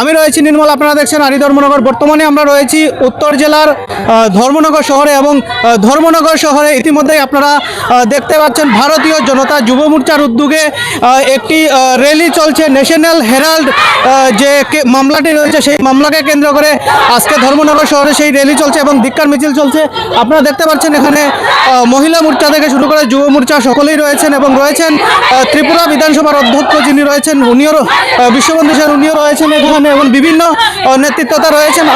আমি রয়েছি নির্মল, আপনারা দেখছেন আরি ধর্মনগর। বর্তমানে আমরা রয়েছি উত্তর জেলার ধর্মনগর শহরে এবং ধর্মনগর শহরে ইতিমধ্যেই আপনারা দেখতে পাচ্ছেন ভারতীয় জনতা যুব মোর্চার উদ্যোগে একটি র্যালি চলছে ন্যাশনাল হেরাল্ড যে মামলাটি রয়েছে, সেই মামলাকে কেন্দ্র করে আজকে ধর্মনগর শহরে সেই র্যালি চলছে এবং ধিক্কার মিছিল চলছে। আপনারা দেখতে পাচ্ছেন এখানে মহিলা মোর্চা থেকে শুরু করে যুব মোর্চা সকলেই রয়েছেন এবং রয়েছেন ত্রিপুরা বিধানসভার অধ্যক্ষ যিনি রয়েছেন, উনিও বিশ্ববন্ধু স্যার, উনিও রয়েছেন এখানে এবং বিভিন্ন নেতৃত্বতা রয়েছেন।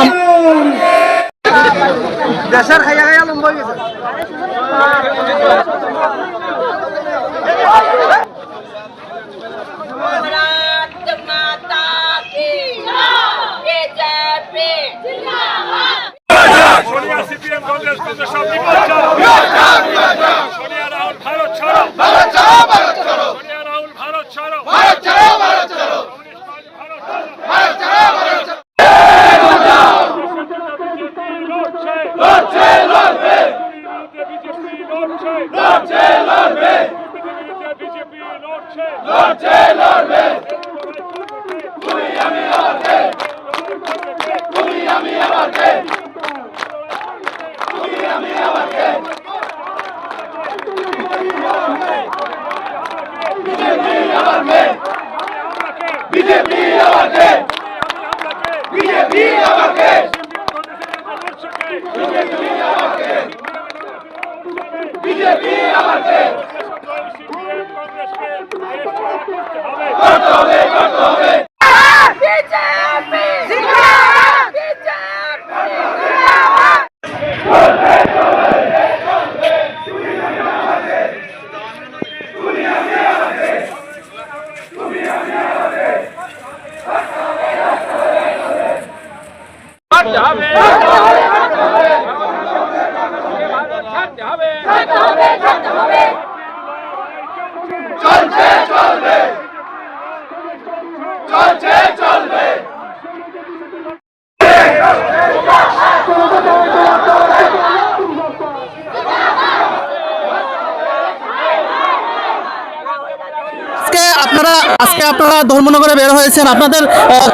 আপনারা ধর্মনগরে বের হয়েছেন। আপনাদের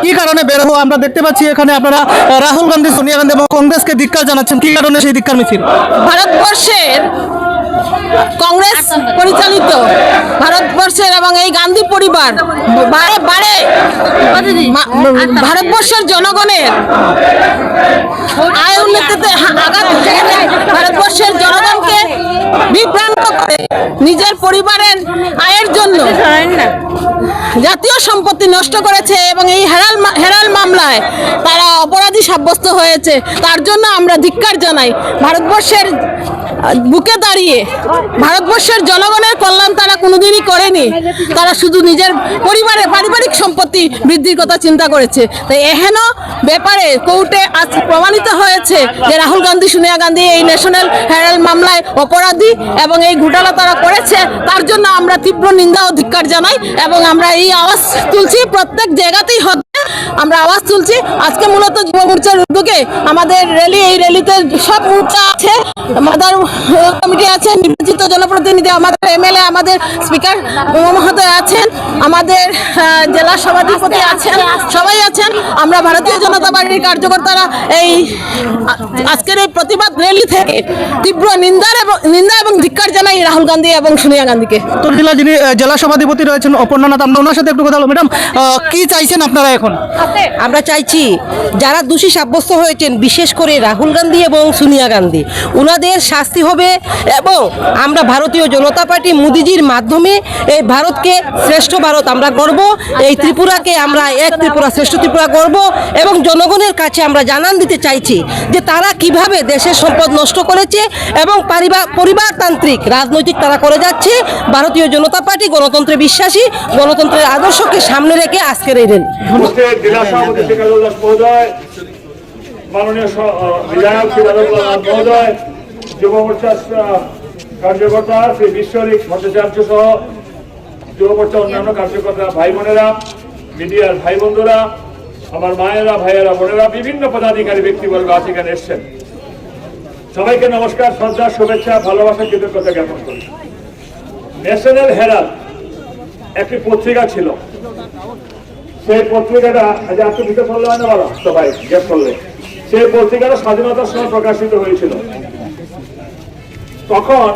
কি কারণে বের হওয়া আমরা দেখতে পাচ্ছি এখানে আপনারা রাহুল গান্ধী, সোনিয়া গান্ধী এবং কংগ্রেসকে ধিক্কার জানাচ্ছেন। কি কারণে সেই ধিক্কার মিছিল? ভারতবর্ষের কংগ্রেস পরিচালিত, ভারতবর্ষের এবং এই গান্ধী পরিবার বারে বারে ভারতবর্ষের জনগণের আয় উন্নতিতে আঘাত ভারতবর্ষের জনগণকে বিভ্রান্ত নিজের পরিবারের আয়ের জন্য জাতীয় সম্পত্তি নষ্ট করেছে এবং এই হেরাল হেরাল মামলায় তারা অপরাধী সাব্যস্ত হয়েছে। তার জন্য আমরা ধিক্কার জানাই। ভারতবর্ষের বুকে দাঁড়িয়ে ভারতবর্ষের জনগণের কল্যাণ তারা কোনোদিনই করেনি। তারা শুধু নিজের পরিবারের পারিবারিক সম্পত্তি বৃদ্ধির কথা চিন্তা করেছে। তাই এহেন ব্যাপারে কোর্টে আজ প্রমাণিত হয়েছে যে রাহুল গান্ধী, সোনিয়া গান্ধী এই ন্যাশনাল হেরাল মামলায় অপরাধী এবং এই ঘোটালা তারা করেছে, তার জন্য আমরা তীব্র নিন্দা অধিকার জানাই এবং আমরা এই আওয়াজ তুলছি, প্রত্যেক জায়গাতেই আমরা আওয়াজ তুলছি। আজকে মূলত যুব মোর্চার উদ্যোগে আমাদের র্যালি এই র্যালিতে সব মোর্চা আছে। মাদার কমিটি আছে, নির্বাচিত জনপ্রতিনিধি, আমাদের এমএলএ আমাদের স্পিকার মহোদয় আছেন, আমাদের জেলা সভাধিপতি আছেন, সবাই আছেন। আমরা ভারতীয় জনতা পার্টির কার্যকর্তারা এই, আজকের এই প্রতিবাদ র্যালি থেকে তীব্র নিন্দার এবং, নিন্দা এবং ধিক্কার জানাই রাহুল গান্ধী এবং সোনিয়া গান্ধীকে। উত্তর জেলা যিনি জেলা সভাধিপতি রয়েছেন অপর্ণানাথ আমরা ওনার সাথে একটু কথা বলব। ম্যাডাম কি চাইছেন আপনারা এখন? আমরা চাইছি যারা দোষী সাব্যস্ত হয়েছেন বিশেষ করে রাহুল গান্ধী এবং সোনিয়া গান্ধী ওনাদের শাস্তি হবে এবং আমরা ভারতীয় জনতা পার্টি মোদিজির মাধ্যমে এই ভারতকে শ্রেষ্ঠ ভারত আমরা গর্ব এই ত্রিপুরাকে আমরা এক ত্রিপুরা শ্রেষ্ঠ ত্রিপুরা গর্ব এবং জনগণের কাছে আমরা জানান দিতে চাইছি যে তারা কীভাবে দেশের সম্পদ নষ্ট করেছে এবং পারিবার পরিবারতান্ত্রিক রাজনৈতিক তারা করে যাচ্ছে। ভারতীয় জনতা পার্টি গণতন্ত্রে বিশ্বাসী গণতন্ত্রের আদর্শকে সামনে রেখে আজকের এই রেল। উপস্থিত জেলা সভাপতি শেখারুল দাস মহোদয়, মাননীয় বিধায়ক রাজকুমার মহোদয়, যুব মোর্চার কার্যকর্তা শ্রী বিশ্বরিক ভট্টাচার্য সহ যুব মোর্চা অন্যান্য কার্যকর্তা ভাই বোনেরা মিডিয়ার ভাই বন্ধুরা আমার মায়েরা, ভাইয়েরা, বোনেরা, বিভিন্ন পদাধিকারী ব্যক্তিবর্গ আছে এখানে এসছেন। সবাইকে নমস্কার, শ্রদ্ধা, শুভেচ্ছা, ভালোবাসা, কৃতজ্ঞতা জ্ঞাপন করি। ন্যাশনাল হেরাল্ড একটি পত্রিকা ছিল। সেই পত্রিকাটা আজ আপনি দিতে পারল না বলো সবাই গেস করলে। সেই পত্রিকাটা স্বাধীনতার সময় প্রকাশিত হয়েছিল। তখন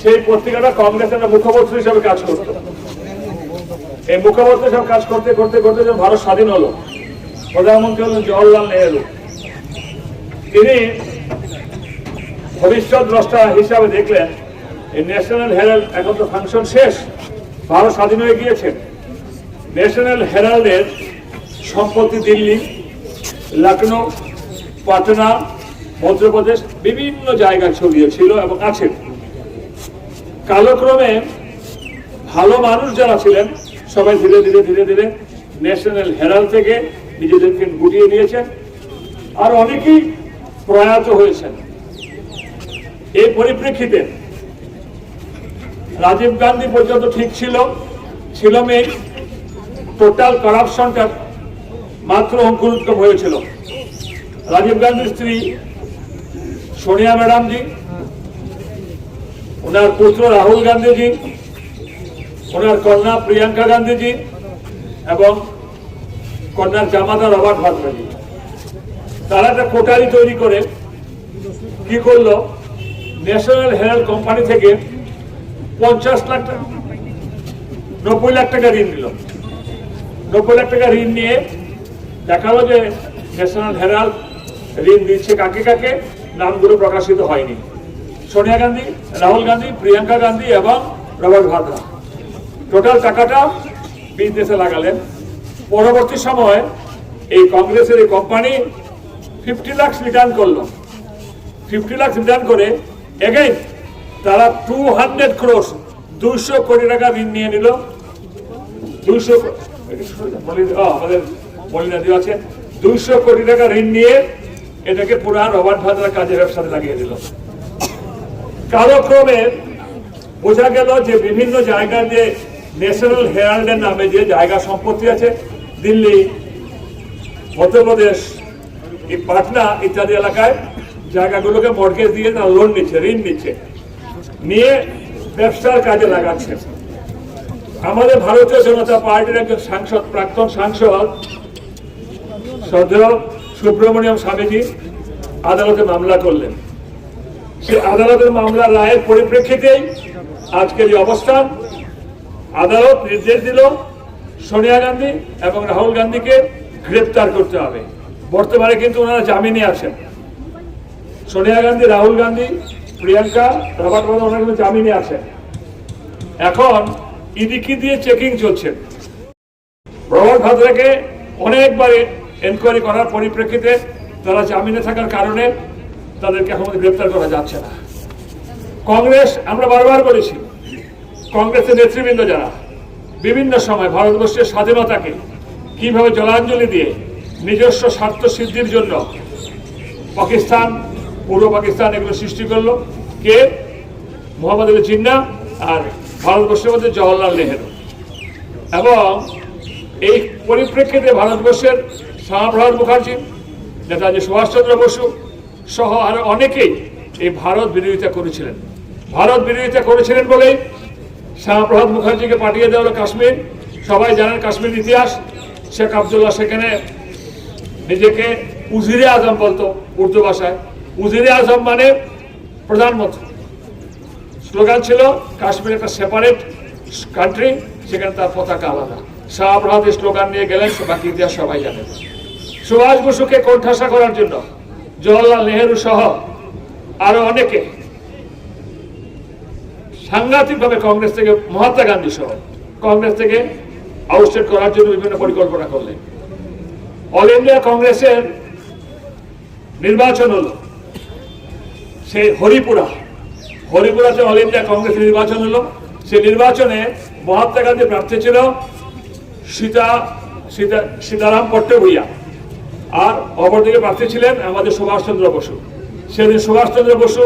সেই পত্রিকাটা কংগ্রেসের মুখপত্র হিসেবে কাজ করত। এই মুখপত্র হিসেবে কাজ করতে করতে করতে যখন ভারত স্বাধীন হলো। প্রধানমন্ত্রী হলেন জওয়াহরলাল নেহেরু। তিনি ভবিষ্যৎ দ্রষ্টা হিসাবে দেখলেন, এই ন্যাশনাল হেরাল্ড এখন তো ফাংশন শেষ। ভারত স্বাধীন হয়ে গিয়েছে। ন্যাশনাল হেরাল্ডের সম্পত্তি দিল্লি লখনৌ পাটনা, মধ্যপ্রদেশ বিভিন্ন জায়গায় ছড়িয়ে ছিল এবং আছে। কালক্রমে ভালো মানুষ যারা ছিলেন, সবাই ধীরে ধীরে ধীরে ধীরে ন্যাশনাল হেরাল্ড থেকে নিজেদেরকে গুটিয়ে নিয়েছেন আর অনেকেই প্রয়াত হয়েছেন। এই পরিপ্রেক্ষিতে রাজীব গান্ধী পর্যন্ত ঠিক ছিল ছিল মেয়ে টোটাল করাপশনটা মাত্র অঙ্কুরোদ্গম হয়েছিল। রাজীব গান্ধীর স্ত্রী সোনিয়া ম্যাডামজি, ওনার পুত্র রাহুল গান্ধীজি, ওনার কন্যা প্রিয়াঙ্কা গান্ধীজি এবং কন্যার জামাতা রবার্ট ভাদ্রাজি তারা একটা কোটারি তৈরি করে কি করল? ন্যাশনাল হেরাল্ড কোম্পানি থেকে পঞ্চাশ লাখ টাকা, নব্বই লাখ টাকা ঋণ নিল। নব্বই লাখ টাকা ঋণ নিয়ে দেখাল যে ন্যাশনাল হেরাল্ড ঋণ দিচ্ছে কাকে কাকে, নামগুলো প্রকাশিত হয়নি। সোনিয়া গান্ধী, রাহুল গান্ধী, প্রিয়াঙ্কা গান্ধী এবং রবার্ট ভাদ্রা। টোটাল টাকাটা বিজনেসে লাগালেন। পরবর্তী সময় এই কংগ্রেসের এই কোম্পানি ফিফটি লাখ রিটার্ন করল। ফিফটি লাখ রিটার্ন করে এগেইন তারা টু হান্ড্রেড ক্রোস দুইশো কোটি টাকা ঋণ নিয়ে নিল। দুইশো দুইশো কোটি টাকা ঋণ নিয়ে এটাকে পুরা রবার্ট ভাদ্রার কাজে ব্যবসাতে লাগিয়ে দিল। কালক্রমে বোঝা গেল যে বিভিন্ন জায়গার যে ন্যাশনাল হেরাল্ডের নামে যে জায়গা সম্পত্তি আছে, দিল্লি, মধ্যপ্রদেশ, এই পাটনা ইত্যাদি এলাকায় জায়গাগুলোকে মর্গেজ দিয়ে তারা লোন নিচ্ছে, ঋণ নিচ্ছে, নিয়ে ব্যবসার কাজে লাগাচ্ছে। আমাদের ভারতীয় জনতা পার্টির একজন সাংসদ, প্রাক্তন সাংসদ, শ্রদ্ধেয় সুব্রমণিয়াম স্বামীজি আদালতে মামলা করলেন। সে আদালতের মামলার রায়ের পরিপ্রেক্ষিতেই আজকের এই অবস্থান, আদালত নির্দেশ দিল সোনিয়া গান্ধী এবং রাহুল গান্ধীকে গ্রেপ্তার করতে হবে। বর্তমানে কিন্তু ওনারা জামিনে আছেন। সোনিয়া গান্ধী, রাহুল গান্ধী, প্রিয়াঙ্কা, রবার্ট বাদা ওনারা কিন্তু জামিনে আছেন। এখন ইডিকি দিয়ে চেকিং চলছে। রবার্ট ভাদ্রাকে অনেকবার এনকোয়ারি করার পরিপ্রেক্ষিতে তারা জামিনে থাকার কারণে তাদেরকে এখন গ্রেপ্তার করা যাচ্ছে না। কংগ্রেস, আমরা বারবার বলেছি, কংগ্রেসের নেতৃবৃন্দ যারা, বিভিন্ন সময় ভারতবর্ষের স্বাধীনতাকে কীভাবে জলাঞ্জলি দিয়ে নিজস্ব স্বার্থ সিদ্ধির জন্য পাকিস্তান, পূর্ব পাকিস্তান এগুলো সৃষ্টি করল, কে? মোহাম্মদ আলী জিন্না আর ভারতবর্ষের মধ্যে জওয়াহরলাল নেহেরু। এবং এই পরিপ্রেক্ষিতে ভারতবর্ষের শ্যামাপ্রসাদ মুখার্জি, নেতাজি সুভাষচন্দ্র বসু সহ আরও অনেকেই এই ভারত বিরোধিতা করেছিলেন। ভারত বিরোধিতা করেছিলেন বলেই শ্যামাপ্রসাদ মুখার্জিকে পাঠিয়ে দেওয়া হলো কাশ্মীর। সবাই জানেন কাশ্মীর ইতিহাস। শেখ আবদুল্লাহ সেখানে নিজেকে উজিরে আজম বলতো উর্দু ভাষায়। উজিরে আজম মানে প্রধানমন্ত্রী। স্লোগান ছিল, কাশ্মীর একটা সেপারেট কান্ট্রি সেখানে তার পতাকা আলাদা। শাহপ্রহাদ স্লোগান নিয়ে গেলেন বাকি ইতিহাস সবাই জানেন সুভাষ বসুকে কোণঠাসা করার জন্য জওয়াহরলাল নেহেরু সহ আরও অনেকে সাংঘাতিকভাবে কংগ্রেস থেকে, মহাত্মা গান্ধী সহ কংগ্রেস থেকে আউটস্টেট করার জন্য বিভিন্ন পরিকল্পনা করলেন। অল ইন্ডিয়া কংগ্রেসের নির্বাচন হলো, সেই হরিপুরা হরিপুরাতে অল ইন্ডিয়া কংগ্রেস নির্বাচন হলো। সেই নির্বাচনে মহাত্মা গান্ধী প্রার্থী ছিল সীতা সীতা, সীতারাম পট্টভূইয়া আর অপরদিকে প্রার্থী ছিলেন আমাদের সুভাষচন্দ্র বসু। সেদিন সুভাষচন্দ্র বসু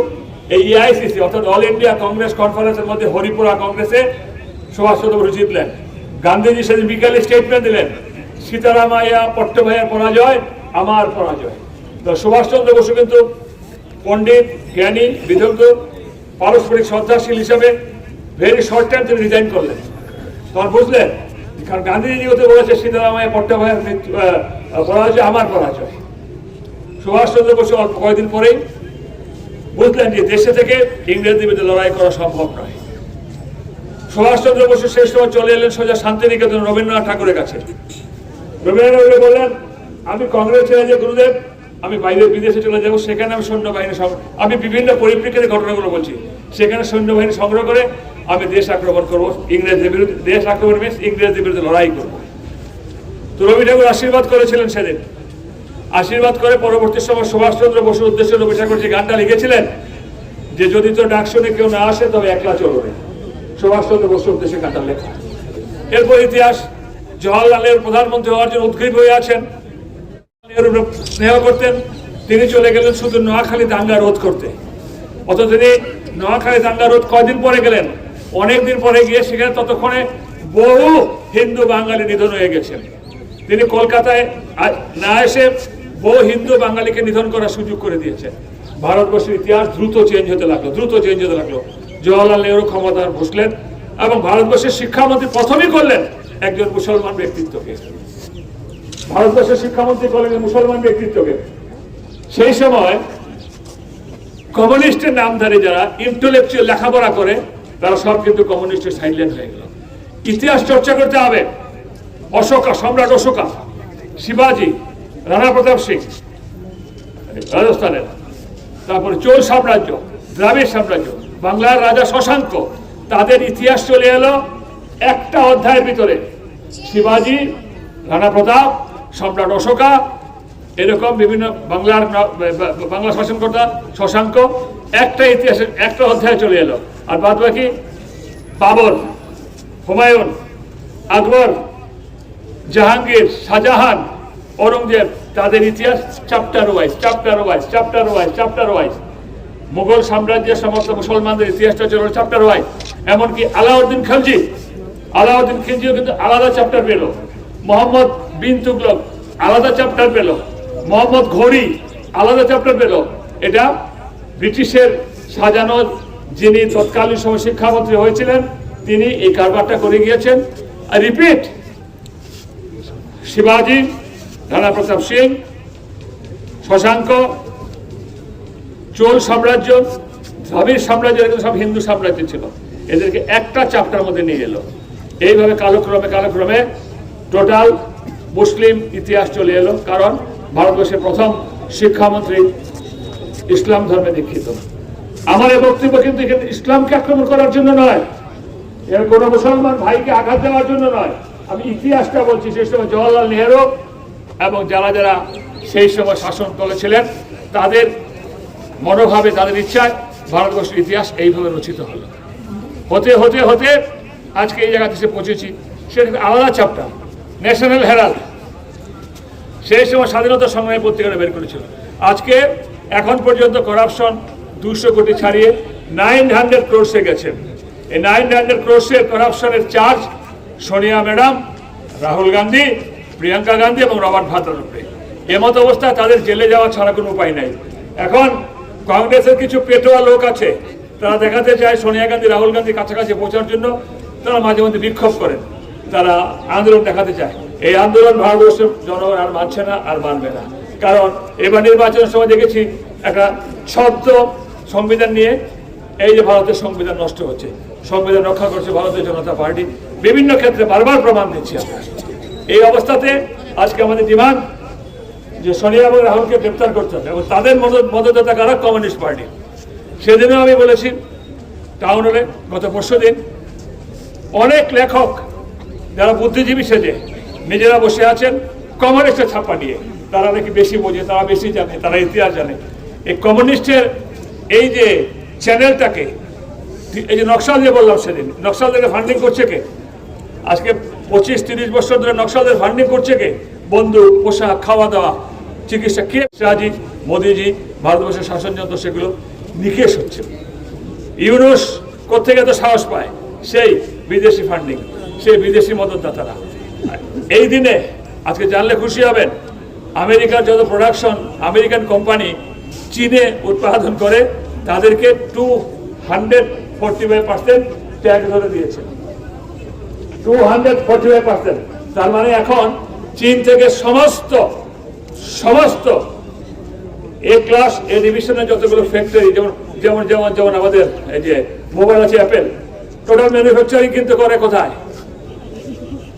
এই এআইসিসি অর্থাৎ অল ইন্ডিয়া কংগ্রেস কনফারেন্সের মধ্যে হরিপুরা কংগ্রেসে সুভাষচন্দ্র বসু জিতলেন। গান্ধীজি সেদিন বিকালে স্টেটমেন্ট দিলেন, সীতারামাইয়া পট্টভাইয়ের পরাজয়, আমার পরাজয়। তো সুভাষচন্দ্র বসু কিন্তু পণ্ডিত, জ্ঞানী, বিদগ্ধ পারস্পরিক শ্রদ্ধাশীল হিসাবে ভেরি শর্ট টাইম তিনি রিজাইন করলেন। তখন বুঝলেন কারণ গান্ধীজি যেহেতু বলেছে সীতারামায় আহ, পরাজয় আমার পরাজয় সুভাষচন্দ্র বসু অল্প কয়েকদিন পরেই বুঝলেন যে দেশে থেকে ইংরেজদের বিরুদ্ধে লড়াই করা সম্ভব নয়। সুভাষচন্দ্র বসু শেষ সময় চলে এলেন সোজা শান্তিনিকেতন রবীন্দ্রনাথ ঠাকুরের কাছে। রবীন্দ্রনাথ বললেন আমি কংগ্রেস ছেড়ে যে গুরুদেব আমি বাইরে বিদেশে চলে যাব, সেখানে আমি সৈন্যবাহিনী আমি বিভিন্ন পরিপ্রেক্ষিতে ঘটনাগুলো বলছি। সেখানে সৈন্যবাহিনী সংগ্রহ করে আমি দেশ আক্রমণ করব, ইংরেজদের বিরুদ্ধে দেশ আক্রমণ মিনস ইংরেজদের বিরুদ্ধে লড়াই করব। তো রবি ঠাকুর আশীর্বাদ করেছিলেন সেদিন। আশীর্বাদ করে পরবর্তী সময় সুভাষচন্দ্র বসুর উদ্দেশ্যে রবি ঠাকুর যে গানটা লিখেছিলেন যে, যদি তো ডাক শুনে কেউ না আসে, তবে একলা চলবে সুভাষচন্দ্র বসুর উদ্দেশ্যে গানটা লেখা। এরপর ইতিহাস জওয়াহরলাল নেহরু প্রধানমন্ত্রী হওয়ার জন্য উদ্গ্রীব হয়ে আছেন। স্নেহ করতেন, তিনি চলে গেলেন শুধু নোয়াখালী দাঙ্গা রোধ করতে। অত তিনি নোয়াখালী দাঙ্গা রোধ কয়দিন পরে গেলেন? অনেক দিন পরে গিয়ে সেখানে ততক্ষণে বহু হিন্দু বাঙালি নিধন হয়ে গেছেন। তিনি কলকাতায় না এসে বহু হিন্দু বাঙালিকে নিধন করার সুযোগ করে দিয়েছেন। ভারতবর্ষের ইতিহাস দ্রুত চেঞ্জ হতে লাগল, দ্রুত চেঞ্জ হতে লাগল। জওয়াহরলাল নেহরু ক্ষমতার বসলেন এবং ভারতবর্ষের শিক্ষামন্ত্রী প্রথমেই করলেন একজন মুসলমান ব্যক্তিত্বকে। ভারতবর্ষের শিক্ষামন্ত্রী করলেন মুসলমান ব্যক্তিত্বকে। সেই সময় কমিউনিস্টের নাম নামধারী যারা ইন্টেলেকচুয়াল লেখাপড়া করে, তারা সব কিন্তু কমিউনিস্টের সাইলেন্ট হয়ে গেল। ইতিহাস চর্চা করতে হবে। অশোকা, সম্রাট অশোকা, শিবাজি রানা প্রতাপ সিং, রাজস্থানের, তারপরে চোল সাম্রাজ্য, দ্রাবিড় সাম্রাজ্য, বাংলার রাজা শশাঙ্ক, তাদের ইতিহাস চলে এলো একটা অধ্যায়ের ভিতরে। শিবাজি রানা প্রতাপ সম্রাট অশোকা, এরকম বিভিন্ন বাংলার বাংলা শাসনকর্তা, শশাঙ্ক, একটা ইতিহাসের একটা অধ্যায় চলে এলো। আর বাদ বাকি বাবর, হুমায়ুন, আকবর, জাহাঙ্গীর, শাহজাহান ঔরঙ্গজেব তাদের ইতিহাস chapter wise chapter wise chapter wise chapter wise Mughal সাম্রাজ্যের সমস্ত মুসলমানদের ইতিহাসটা ছিল চ্যাপ্টার ওয়াইজ এমনকি আলাউদ্দিন খালজি, আলাউদ্দিন খিলজিও কিন্তু আলাদা চ্যাপ্টার পেল। মোহাম্মদ বিন তুগলক আলাদা চ্যাপ্টার পেল। মোহাম্মদ ঘড়ি, আলাদা চ্যাপ্টার পেল। এটা ব্রিটিশের সাজানো যিনি তৎকালীন সময় শিক্ষামন্ত্রী হয়েছিলেন, তিনি এই কারবারটা করে গিয়েছেন। আর রিপিট শিবাজি রানা প্রতাপ সিং, শশাঙ্ক, চোল সাম্রাজ্য দ্রাবিড় সাম্রাজ্য এগুলো সব হিন্দু সাম্রাজ্য ছিল। এদেরকে একটা চাপটার মধ্যে নিয়ে এলো। এইভাবে কালক্রমে কালক্রমে টোটাল মুসলিম ইতিহাস চলে এলো, কারণ ভারতবর্ষের প্রথম শিক্ষামন্ত্রী ইসলাম ধর্মে দীক্ষিত। আমার এই বক্তব্য কিন্তু ইসলামকে আক্রমণ করার জন্য নয়, এর কোন মুসলমান ভাইকে আঘাত দেওয়ার জন্য নয়। আমি ইতিহাসটা বলছি সেই সময় জওয়াহরলাল নেহরু এবং যারা যারা সেই সময় শাসন করেছিলেন, তাদের মনোভাবে, তাদের ইচ্ছায় ভারতবর্ষের ইতিহাস এইভাবে রচিত হলো। হতে হতে হতে, আজকে এই জায়গাতে এসে পৌঁছেছি সেটা আলাদা চ্যাপ্টার ন্যাশনাল হেরাল্ড সেই সময় স্বাধীনতা সংগ্রামী পত্রিকাটা বের করেছিল। আজকে এখন পর্যন্ত করাপশন দুশো কোটি ছাড়িয়ে নাইন হান্ড্রেড ক্রোর্সে গেছে। এই নাইন হান্ড্রেড ক্রোর্সের করাপশনের চার্জ সোনিয়া ম্যাডাম, রাহুল গান্ধী, প্রিয়াঙ্কা গান্ধী এবং রবার্ট ভাদ্রার উপরে। এমত অবস্থায় তাদের জেলে যাওয়া ছাড়া কোনো উপায় নাই। এখন কংগ্রেসের কিছু পেটোয়া লোক আছে, তারা দেখাতে চায় সোনিয়া গান্ধী, রাহুল গান্ধী কাছাকাছি পৌঁছার জন্য। তারা মাঝে মধ্যে বিক্ষোভ করেন। তারা আন্দোলন দেখাতে চায়। এই আন্দোলন ভারতবর্ষের জনগণ আর মানছে না আর মানবে না। কারণ এবার নির্বাচনের সময় দেখেছি একটা ছদ্ম সংবিধান নিয়ে এই যে ভারতের সংবিধান নষ্ট হচ্ছে, সংবিধান রক্ষা করছে ভারতীয় জনতা পার্টি। বিভিন্ন ক্ষেত্রে বারবার প্রমাণ দিচ্ছি আমরা। এই অবস্থাতে আজকে আমাদের ডিমান্ড যে সোনিয়া এবং রাহুলকে গ্রেপ্তার করতে হবে এবং তাদের মদত মদতদাতা কারা কমিউনিস্ট পার্টি। সেদিনও আমি বলেছি, টাউন হলে গত পরশু দিন অনেক লেখক, যারা বুদ্ধিজীবী সেজে নিজেরা বসে আছেন কমিউনিস্টের ছাপ্পা নিয়ে তারা নাকি বেশি বোঝে, তারা বেশি জানে, তারা ইতিহাস জানে। এই কমিউনিস্টের এই যে চ্যানেলটাকে, এই যে নকশাল যে বললাম সেদিন নকশালদেরকে ফান্ডিং করছে কে? আজকে পঁচিশ, তিরিশ বছর ধরে নকশালদের ফান্ডিং করছে কে? বন্ধু পোশাক খাওয়া দাওয়া চিকিৎসা কে? শাহজি মোদিজি, ভারতবর্ষের শাসনযন্ত্র সেগুলো নিকেশ হচ্ছে। ইউনুস কোথেকে তো সাহস পায়? সেই বিদেশি ফান্ডিং সেই বিদেশি মদতদাতারা। এই দিনে আজকে জানলে খুশি হবেন, আমেরিকার যত প্রোডাকশন আমেরিকান কোম্পানি চীনে উৎপাদন করে, তাদেরকে two hundred forty five percent tax ধরে দিয়েছে। Two hundred forty five percent তার মানে এখন চীন থেকে সমস্ত সমস্ত এ ক্লাস এ ডিভিশনের যতগুলো ফ্যাক্টরি যেমন যেমন যেমন যেমন আমাদের এই যে মোবাইল আছে অ্যাপেল টোটাল ম্যানুফ্যাকচারিং কিন্তু করে কোথায়?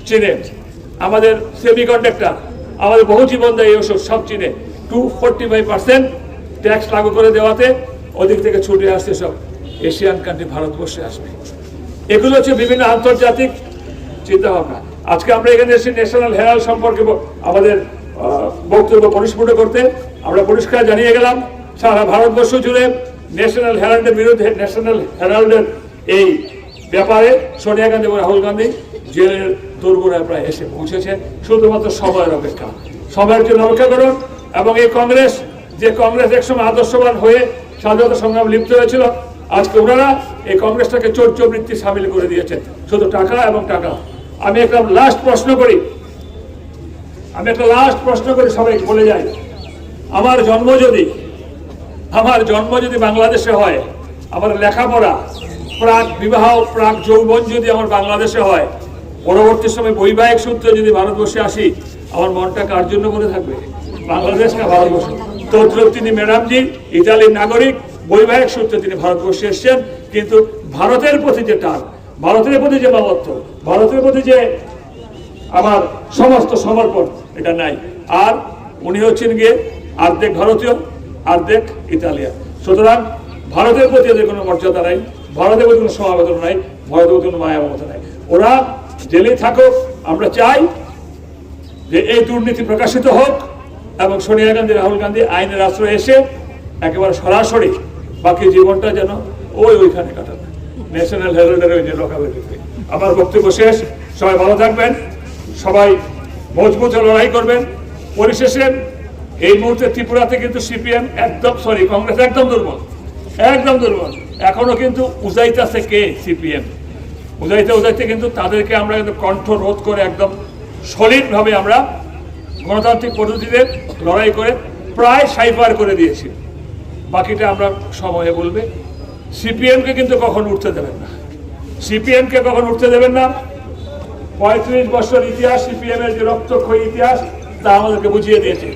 চীনে। আমাদের সেমি কন্ডাক্টর আমাদের বহু জীবনদায়ী ওষুধ সব চিনে। Two forty five percent tax লাগু করে দেওয়াতে ওদিক থেকে ছুটে আসছে সব। এশিয়ান কান্ট্রি ভারতবর্ষে আসবে। এগুলো হচ্ছে বিভিন্ন আন্তর্জাতিক চিন্তা ভাবনা আজকে আমরা এখানে এসেছি ন্যাশনাল হেরাল্ড সম্পর্কে আমাদের বক্তব্য পরিস্ফুট করতে আমরা পরিষ্কার জানিয়ে গেলাম, সারা ভারতবর্ষ জুড়ে ন্যাশনাল হেরাল্ডের বিরুদ্ধে ন্যাশনাল হেরাল্ডের এই ব্যাপারে সোনিয়া গান্ধী এবং রাহুল গান্ধী জেলের দোরগোড়ায় প্রায় এসে পৌঁছেছে। শুধুমাত্র সময়ের অপেক্ষা। সময়ের জন্য অপেক্ষা করুন এবং এই কংগ্রেস, যে কংগ্রেস একসময় আদর্শবান হয়ে স্বাধীনতা সংগ্রাম লিপ্ত হয়েছিল, আজকে ওনারা এই কংগ্রেসটাকে চৌর্যবৃত্তি সামিল করে দিয়েছেন। শুধু টাকা এবং টাকা। আমি একটা লাস্ট প্রশ্ন করি। আমি একটা লাস্ট প্রশ্ন করি, সবাই বলে যাই। আমার জন্ম যদি, আমার জন্ম যদি বাংলাদেশে হয়, আমার লেখাপড়া, প্রাক বিবাহ, প্রাক যৌবন যদি আমার বাংলাদেশে হয় পরবর্তী সময় বৈবাহিক সূত্রে যদি ভারতবর্ষে আসি, আমার মনটা কার জন্য করে থাকবে? বাংলাদেশ না ভারতবর্ষ? তদ্রুপ তিনি ম্যাডামজি, ইতালির নাগরিক, বৈবাহিক সূত্রে তিনি ভারতবর্ষে এসেছেন, কিন্তু ভারতের প্রতি যে টান, ভারতের প্রতি যে মামত্ব ভারতের প্রতি যে আমার সমস্ত সমর্পণ, এটা নাই। আর উনি হচ্ছেন গিয়ে অর্ধেক ভারতীয়, অর্ধেক ইতালিয়ান। সুতরাং ভারতের প্রতি এদের কোনো মর্যাদা নাই, ভারতের প্রতি কোনো সমাবেদন নাই, ভারতের প্রতি কোনো মায়া মমতা নাই। ওরা জেলে থাকুক আমরা চাই যে এই দুর্নীতি প্রকাশিত হোক এবং সোনিয়া গান্ধী, রাহুল গান্ধী আইনের আশ্রয় এসে একেবারে সরাসরি বাকি জীবনটা যেন ওই ওইখানে কাটাবে ন্যাশনাল হেরাল্ডের ওই যে আমার বক্তব্য শেষ। সবাই ভালো থাকবেন। সবাই মজবুত লড়াই করবেন। পরিশেষে এই মুহূর্তে ত্রিপুরাতে কিন্তু সিপিএম একদম সরি কংগ্রেস একদম দুর্বল। একদম দুর্বল। এখনও কিন্তু উজাইতেছে কে সিপিএম? উজাইতে উজাইতে কিন্তু তাদেরকে আমরা কিন্তু কণ্ঠ রোধ করে একদম সলিডভাবে আমরা গণতান্ত্রিক পদ্ধতিতে লড়াই করে প্রায় সাইফার করে দিয়েছি। বাকিটা আমরা সময়ে বলবে। সিপিএমকে কিন্তু কখন উঠতে দেবেন না। সিপিএমকে কখন উঠতে দেবেন না? পঁয়ত্রিশ বছর ইতিহাস সিপিএম এর যে রক্তক্ষয়ী ইতিহাস, তা আমাদেরকে বুঝিয়ে দিয়েছে।